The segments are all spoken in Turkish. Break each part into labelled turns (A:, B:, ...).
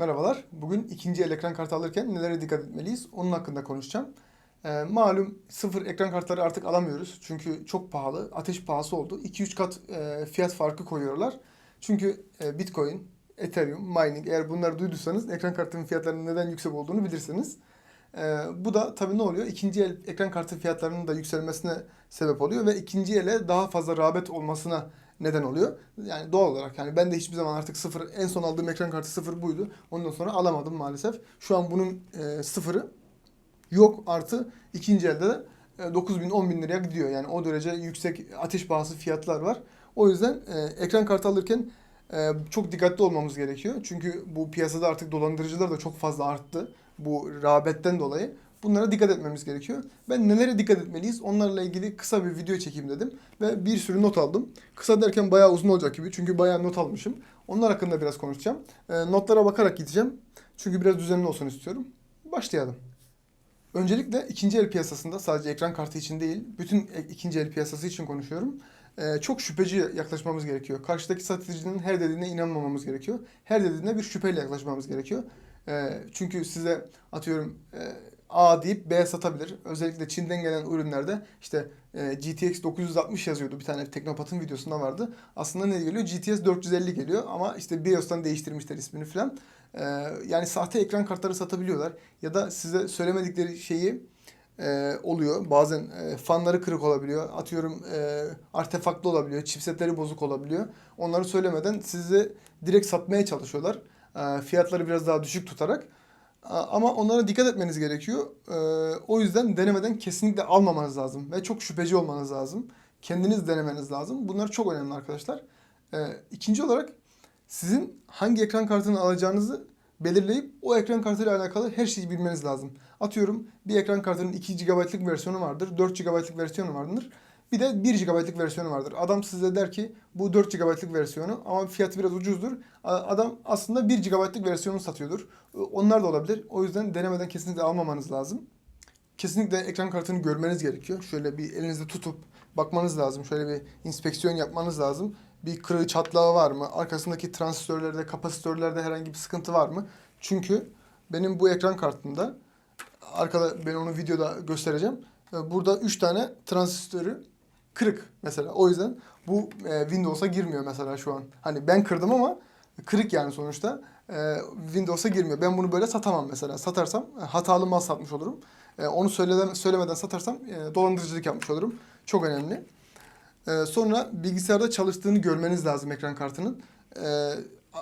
A: Merhabalar. Bugün ikinci el ekran kartı alırken nelere dikkat etmeliyiz? Onun hakkında konuşacağım. Ee, malum sıfır ekran kartları artık alamıyoruz. Çünkü çok pahalı. Ateş pahası oldu. 2-3 kat e, fiyat farkı koyuyorlar. Çünkü e, Bitcoin, Ethereum, mining eğer bunları duyduysanız ekran kartının fiyatlarının neden yüksek olduğunu bilirsiniz. Ee, bu da tabii ne oluyor? İkinci el ekran kartı fiyatlarının da yükselmesine sebep oluyor ve ikinci ele daha fazla rağbet olmasına neden oluyor. Yani doğal olarak yani ben de hiçbir zaman artık sıfır en son aldığım ekran kartı sıfır buydu. Ondan sonra alamadım maalesef. Şu an bunun e, sıfırı yok artı ikinci elde de e, 9 bin 10 bin liraya gidiyor. Yani o derece yüksek ateş pahası fiyatlar var. O yüzden e, ekran kartı alırken e, çok dikkatli olmamız gerekiyor. Çünkü bu piyasada artık dolandırıcılar da çok fazla arttı. Bu rağbetten dolayı. Bunlara dikkat etmemiz gerekiyor. Ben nelere dikkat etmeliyiz? Onlarla ilgili kısa bir video çekeyim dedim. Ve bir sürü not aldım. Kısa derken bayağı uzun olacak gibi. Çünkü bayağı not almışım. Onlar hakkında biraz konuşacağım. E, notlara bakarak gideceğim. Çünkü biraz düzenli olsun istiyorum. Başlayalım. Öncelikle ikinci el piyasasında sadece ekran kartı için değil, bütün e- ikinci el piyasası için konuşuyorum. Ee, çok şüpheci yaklaşmamız gerekiyor. Karşıdaki satıcının her dediğine inanmamamız gerekiyor. Her dediğine bir şüpheyle yaklaşmamız gerekiyor. Ee, çünkü size atıyorum e, A deyip B satabilir. Özellikle Çin'den gelen ürünlerde işte e, GTX 960 yazıyordu bir tane Teknopat'ın videosunda vardı. Aslında ne geliyor? GTS 450 geliyor ama işte BIOS'tan değiştirmişler ismini falan. Ee, yani sahte ekran kartları satabiliyorlar. Ya da size söylemedikleri şeyi e, oluyor. Bazen e, fanları kırık olabiliyor. Atıyorum e, artefaktlı olabiliyor. Chipsetleri bozuk olabiliyor. Onları söylemeden sizi direkt satmaya çalışıyorlar. E, fiyatları biraz daha düşük tutarak. Ama onlara dikkat etmeniz gerekiyor. E, o yüzden denemeden kesinlikle almamanız lazım. Ve çok şüpheci olmanız lazım. Kendiniz denemeniz lazım. Bunlar çok önemli arkadaşlar. E, ikinci olarak sizin hangi ekran kartını alacağınızı belirleyip o ekran kartıyla alakalı her şeyi bilmeniz lazım. Atıyorum bir ekran kartının 2 GB'lık versiyonu vardır, 4 GB'lık versiyonu vardır. Bir de 1 GB'lık versiyonu vardır. Adam size der ki bu 4 GB'lık versiyonu ama fiyatı biraz ucuzdur. Adam aslında 1 GB'lık versiyonu satıyordur. Onlar da olabilir. O yüzden denemeden kesinlikle almamanız lazım. Kesinlikle ekran kartını görmeniz gerekiyor. Şöyle bir elinizde tutup bakmanız lazım. Şöyle bir inspeksiyon yapmanız lazım. Bir kırığı çatlağı var mı? Arkasındaki transistörlerde, kapasitörlerde herhangi bir sıkıntı var mı? Çünkü benim bu ekran kartında arkada ben onu videoda göstereceğim. Burada 3 tane transistörü kırık mesela. O yüzden bu e, Windows'a girmiyor mesela şu an. Hani ben kırdım ama kırık yani sonuçta. E, Windows'a girmiyor. Ben bunu böyle satamam mesela. Satarsam e, hatalı mal satmış olurum. E, onu söyleden, söylemeden satarsam e, dolandırıcılık yapmış olurum. Çok önemli. E, sonra bilgisayarda çalıştığını görmeniz lazım ekran kartının. E,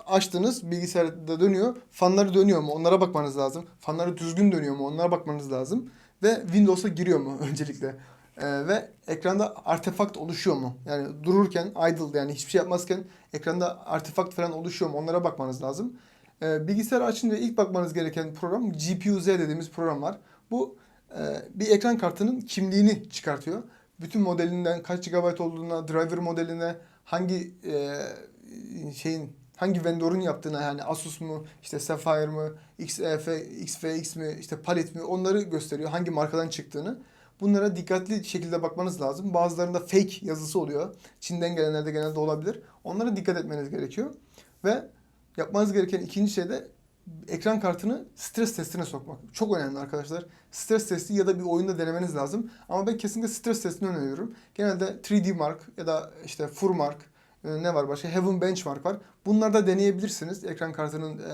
A: açtınız bilgisayarda dönüyor. Fanları dönüyor mu? Onlara bakmanız lazım. Fanları düzgün dönüyor mu? Onlara bakmanız lazım. Ve Windows'a giriyor mu öncelikle? E, ve ekranda artefakt oluşuyor mu? Yani dururken idle yani hiçbir şey yapmazken ekranda artefakt falan oluşuyor mu? Onlara bakmanız lazım. E, bilgisayarı açınca ilk bakmanız gereken program GPU-Z dediğimiz program var. Bu e, bir ekran kartının kimliğini çıkartıyor. Bütün modelinden kaç GB olduğuna, driver modeline, hangi e, şeyin hangi vendorun yaptığına yani Asus mu, işte Sapphire mı, XF, XFX mi, işte Palit mi onları gösteriyor. Hangi markadan çıktığını. Bunlara dikkatli şekilde bakmanız lazım. Bazılarında fake yazısı oluyor. Çin'den gelenlerde genelde olabilir. Onlara dikkat etmeniz gerekiyor. Ve yapmanız gereken ikinci şey de ekran kartını stres testine sokmak. Çok önemli arkadaşlar. Stres testi ya da bir oyunda denemeniz lazım. Ama ben kesinlikle stres testini öneriyorum. Genelde 3D Mark ya da işte Furmark e, ne var başka? Heaven Benchmark var. Bunlarda deneyebilirsiniz. Ekran kartının e,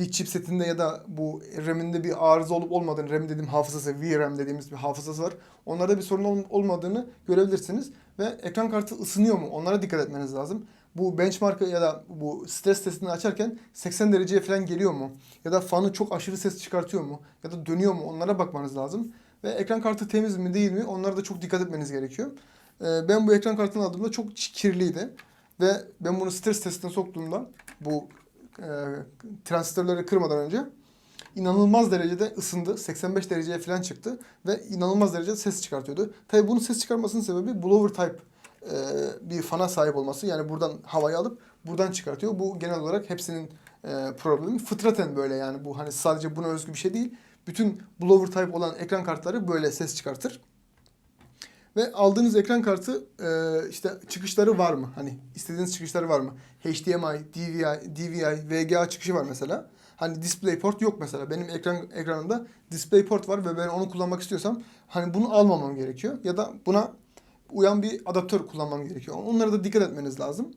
A: bir chipsetinde ya da bu RAM'inde bir arıza olup olmadığını, RAM dediğim hafızası, VRAM dediğimiz bir hafızası var. Onlarda bir sorun ol- olmadığını görebilirsiniz. Ve ekran kartı ısınıyor mu? Onlara dikkat etmeniz lazım. Bu benchmark'ı ya da bu stres testini açarken 80 dereceye falan geliyor mu? Ya da fanı çok aşırı ses çıkartıyor mu? Ya da dönüyor mu? Onlara bakmanız lazım. Ve ekran kartı temiz mi değil mi? Onlara da çok dikkat etmeniz gerekiyor. Ee, ben bu ekran kartını aldığımda çok kirliydi. Ve ben bunu stres testine soktuğumda bu e, transistörleri kırmadan önce inanılmaz derecede ısındı. 85 dereceye falan çıktı ve inanılmaz derecede ses çıkartıyordu. Tabii bunun ses çıkarmasının sebebi blower type e, bir fana sahip olması. Yani buradan havayı alıp buradan çıkartıyor. Bu genel olarak hepsinin e, problemi. Fıtraten böyle yani bu hani sadece buna özgü bir şey değil. Bütün blower type olan ekran kartları böyle ses çıkartır. Ve aldığınız ekran kartı e, işte çıkışları var mı? Hani istediğiniz çıkışları var mı? HDMI, DVI, DVI, VGA çıkışı var mesela. Hani DisplayPort yok mesela. Benim ekran ekranımda DisplayPort var ve ben onu kullanmak istiyorsam hani bunu almamam gerekiyor. Ya da buna uyan bir adaptör kullanmam gerekiyor. Onlara da dikkat etmeniz lazım.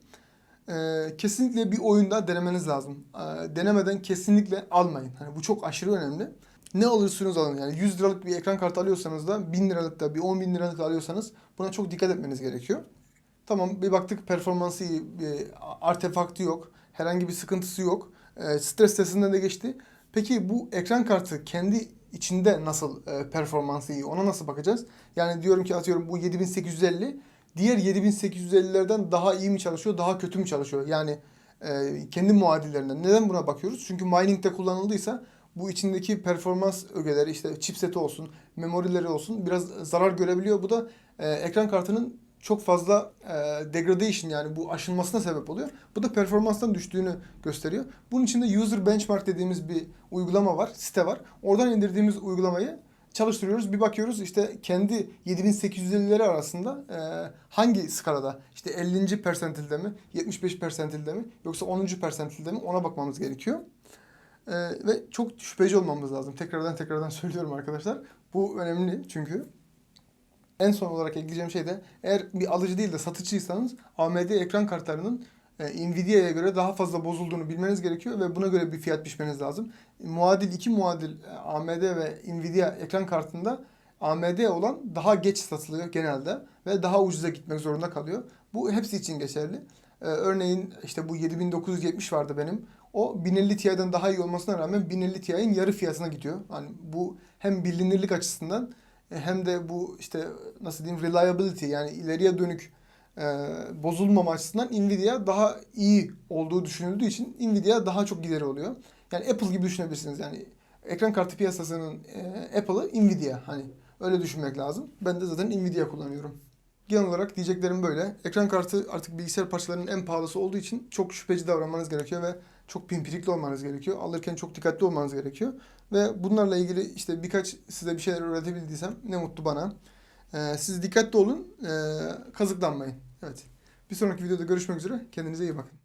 A: Ee, kesinlikle bir oyunda denemeniz lazım. Ee, denemeden kesinlikle almayın. Hani bu çok aşırı önemli. Ne alırsanız alın yani 100 liralık bir ekran kartı alıyorsanız da 1000 liralık da bir 10 bin liralık da alıyorsanız buna çok dikkat etmeniz gerekiyor. Tamam bir baktık performansı iyi, bir artefaktı yok, herhangi bir sıkıntısı yok. Ee, stres testinden de geçti. Peki bu ekran kartı kendi içinde nasıl e, performansı iyi ona nasıl bakacağız? Yani diyorum ki atıyorum bu 7850 diğer 7850'lerden daha iyi mi çalışıyor, daha kötü mü çalışıyor? Yani e, kendi muadillerinden. Neden buna bakıyoruz? Çünkü mining'de kullanıldıysa bu içindeki performans ögeleri işte chipseti olsun, memorileri olsun biraz zarar görebiliyor. Bu da e, ekran kartının çok fazla e, degradation yani bu aşınmasına sebep oluyor. Bu da performanstan düştüğünü gösteriyor. Bunun için de user benchmark dediğimiz bir uygulama var, site var. Oradan indirdiğimiz uygulamayı çalıştırıyoruz. Bir bakıyoruz işte kendi 7850'leri arasında e, hangi skalada işte 50. persentilde mi 75 persentilde mi yoksa 10. persentilde mi ona bakmamız gerekiyor. E, ve çok şüpheci olmamız lazım. Tekrardan tekrardan söylüyorum arkadaşlar. Bu önemli çünkü. En son olarak ekleyeceğim şey de eğer bir alıcı değil de satıcıysanız AMD ekran kartlarının e, Nvidia'ya göre daha fazla bozulduğunu bilmeniz gerekiyor ve buna göre bir fiyat biçmeniz lazım. Muadil iki muadil e, AMD ve Nvidia ekran kartında AMD olan daha geç satılıyor genelde ve daha ucuza gitmek zorunda kalıyor. Bu hepsi için geçerli. Ee, örneğin işte bu 7970 vardı benim. O 1050 Ti'den daha iyi olmasına rağmen 1050 Ti'nin yarı fiyatına gidiyor. Hani bu hem bilinirlik açısından e, hem de bu işte nasıl diyeyim reliability yani ileriye dönük e, bozulmama açısından Nvidia daha iyi olduğu düşünüldüğü için Nvidia daha çok gideri oluyor. Yani Apple gibi düşünebilirsiniz yani ekran kartı piyasasının e, Apple'ı Nvidia hani öyle düşünmek lazım. Ben de zaten Nvidia kullanıyorum. Genel olarak diyeceklerim böyle. Ekran kartı artık bilgisayar parçalarının en pahalısı olduğu için çok şüpheci davranmanız gerekiyor ve çok pimpirikli olmanız gerekiyor. Alırken çok dikkatli olmanız gerekiyor. Ve bunlarla ilgili işte birkaç size bir şeyler öğretebildiysem ne mutlu bana. Ee, siz dikkatli olun, ee, kazıklanmayın. Evet. Bir sonraki videoda görüşmek üzere. Kendinize iyi bakın.